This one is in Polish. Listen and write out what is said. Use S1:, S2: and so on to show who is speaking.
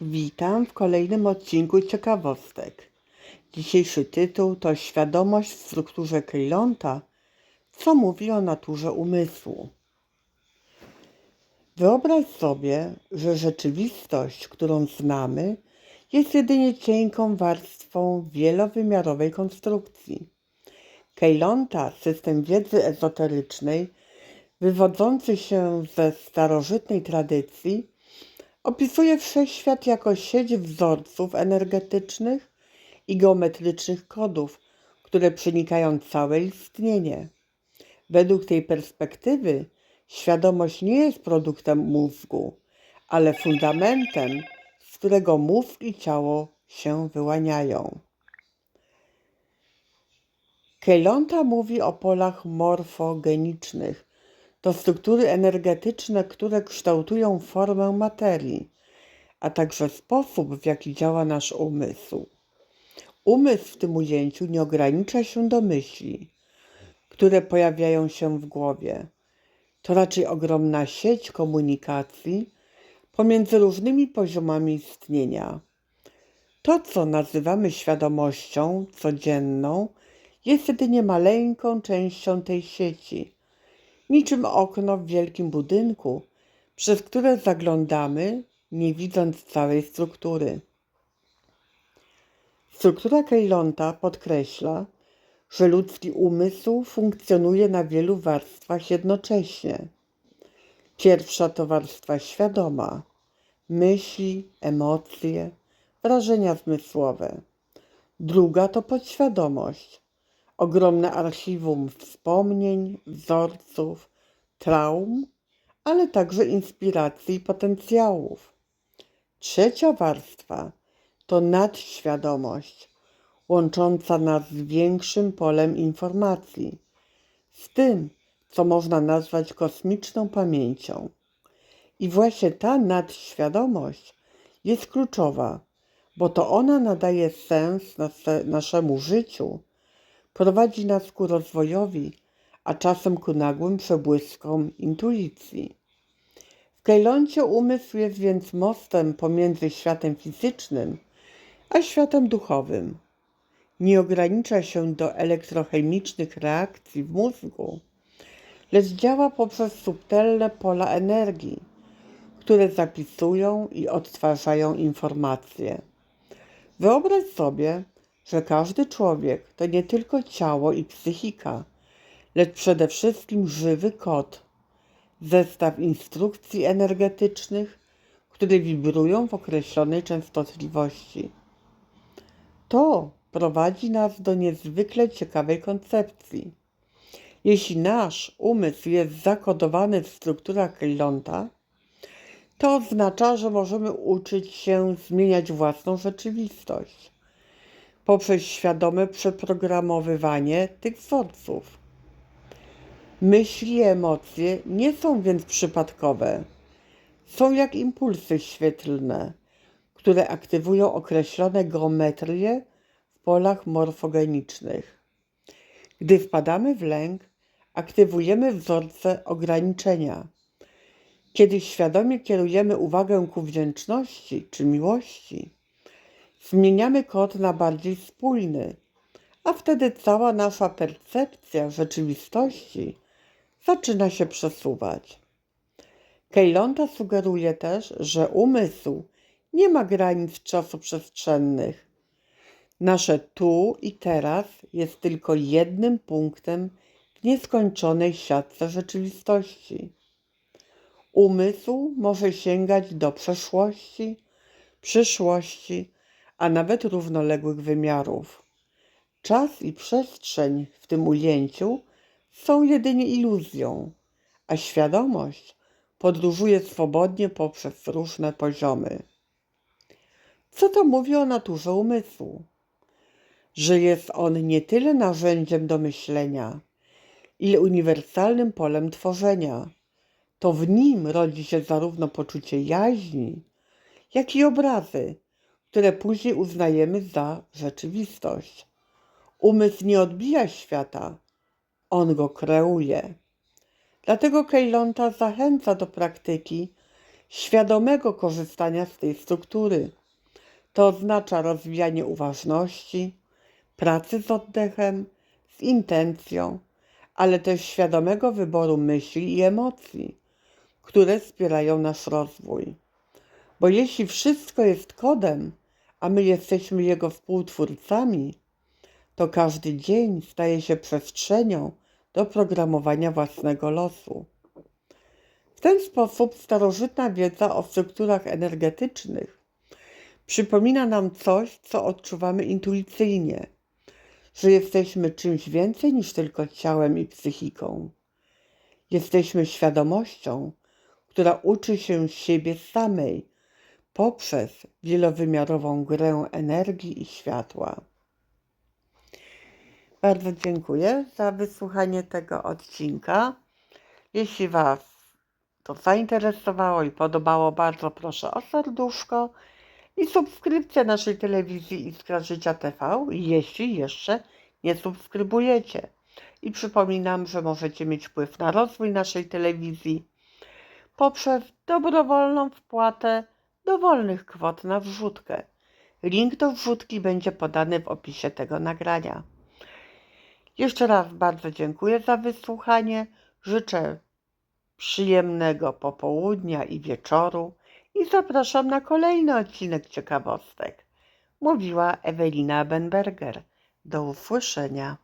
S1: Witam w kolejnym odcinku ciekawostek. Dzisiejszy tytuł to Świadomość w strukturze Keylonta, co mówi o naturze umysłu. Wyobraź sobie, że rzeczywistość, którą znamy, jest jedynie cienką warstwą wielowymiarowej konstrukcji. Keylonta, system wiedzy ezoterycznej, wywodzący się ze starożytnej tradycji, opisuje wszechświat jako sieć wzorców energetycznych i geometrycznych kodów, które przenikają całe istnienie. Według tej perspektywy świadomość nie jest produktem mózgu, ale fundamentem, z którego mózg i ciało się wyłaniają. Keylonta mówi o polach morfogenicznych. To struktury energetyczne, które kształtują formę materii, a także sposób, w jaki działa nasz umysł. Umysł w tym ujęciu nie ogranicza się do myśli, które pojawiają się w głowie. To raczej ogromna sieć komunikacji pomiędzy różnymi poziomami istnienia. To, co nazywamy świadomością codzienną, jest jedynie maleńką częścią tej sieci, niczym okno w wielkim budynku, przez które zaglądamy, nie widząc całej struktury. Struktura Keylonta podkreśla, że ludzki umysł funkcjonuje na wielu warstwach jednocześnie. Pierwsza to warstwa świadoma, myśli, emocje, wrażenia zmysłowe. Druga to podświadomość, ogromne archiwum wspomnień, wzorców, traum, ale także inspiracji i potencjałów. Trzecia warstwa to nadświadomość, łącząca nas z większym polem informacji, z tym, co można nazwać kosmiczną pamięcią. I właśnie ta nadświadomość jest kluczowa, bo to ona nadaje sens nasze, naszemu życiu, prowadzi nas ku rozwojowi, a czasem ku nagłym przebłyskom intuicji. W Kejloncie umysł jest więc mostem pomiędzy światem fizycznym a światem duchowym. Nie ogranicza się do elektrochemicznych reakcji w mózgu, lecz działa poprzez subtelne pola energii, które zapisują i odtwarzają informacje. Wyobraź sobie, że każdy człowiek to nie tylko ciało i psychika, lecz przede wszystkim żywy kod, zestaw instrukcji energetycznych, które wibrują w określonej częstotliwości. To prowadzi nas do niezwykle ciekawej koncepcji. Jeśli nasz umysł jest zakodowany w strukturach Keylonta, to oznacza, że możemy uczyć się zmieniać własną rzeczywistość poprzez świadome przeprogramowywanie tych wzorców. Myśli i emocje nie są więc przypadkowe. Są jak impulsy świetlne, które aktywują określone geometrie w polach morfogenicznych. Gdy wpadamy w lęk, aktywujemy wzorce ograniczenia. Kiedy świadomie kierujemy uwagę ku wdzięczności czy miłości, zmieniamy kod na bardziej spójny, a wtedy cała nasza percepcja rzeczywistości zaczyna się przesuwać. Keylonta sugeruje też, że umysł nie ma granic czasoprzestrzennych. Nasze tu i teraz jest tylko jednym punktem w nieskończonej siatce rzeczywistości. Umysł może sięgać do przeszłości, przyszłości, a nawet równoległych wymiarów. Czas i przestrzeń w tym ujęciu są jedynie iluzją, a świadomość podróżuje swobodnie poprzez różne poziomy. Co to mówi o naturze umysłu? Że jest on nie tyle narzędziem do myślenia, ile uniwersalnym polem tworzenia. To w nim rodzi się zarówno poczucie jaźni, jak i obrazy, które później uznajemy za rzeczywistość. Umysł nie odbija świata, on go kreuje. Dlatego Keylonta zachęca do praktyki świadomego korzystania z tej struktury. To oznacza rozwijanie uważności, pracy z oddechem, z intencją, ale też świadomego wyboru myśli i emocji, które wspierają nasz rozwój. Bo jeśli wszystko jest kodem, a my jesteśmy jego współtwórcami, to każdy dzień staje się przestrzenią do programowania własnego losu. W ten sposób starożytna wiedza o strukturach energetycznych przypomina nam coś, co odczuwamy intuicyjnie, że jesteśmy czymś więcej niż tylko ciałem i psychiką. Jesteśmy świadomością, która uczy się siebie samej poprzez wielowymiarową grę energii i światła. Bardzo dziękuję za wysłuchanie tego odcinka. Jeśli Was to zainteresowało i podobało, bardzo proszę o serduszko i subskrypcję naszej telewizji Iskra Życia TV, jeśli jeszcze nie subskrybujecie. I przypominam, że możecie mieć wpływ na rozwój naszej telewizji poprzez dobrowolną wpłatę dowolnych kwot na wrzutkę. Link do wrzutki będzie podany w opisie tego nagrania. Jeszcze raz bardzo dziękuję za wysłuchanie. Życzę przyjemnego popołudnia i wieczoru i zapraszam na kolejny odcinek ciekawostek. Mówiła Ewelina Benberger. Do usłyszenia.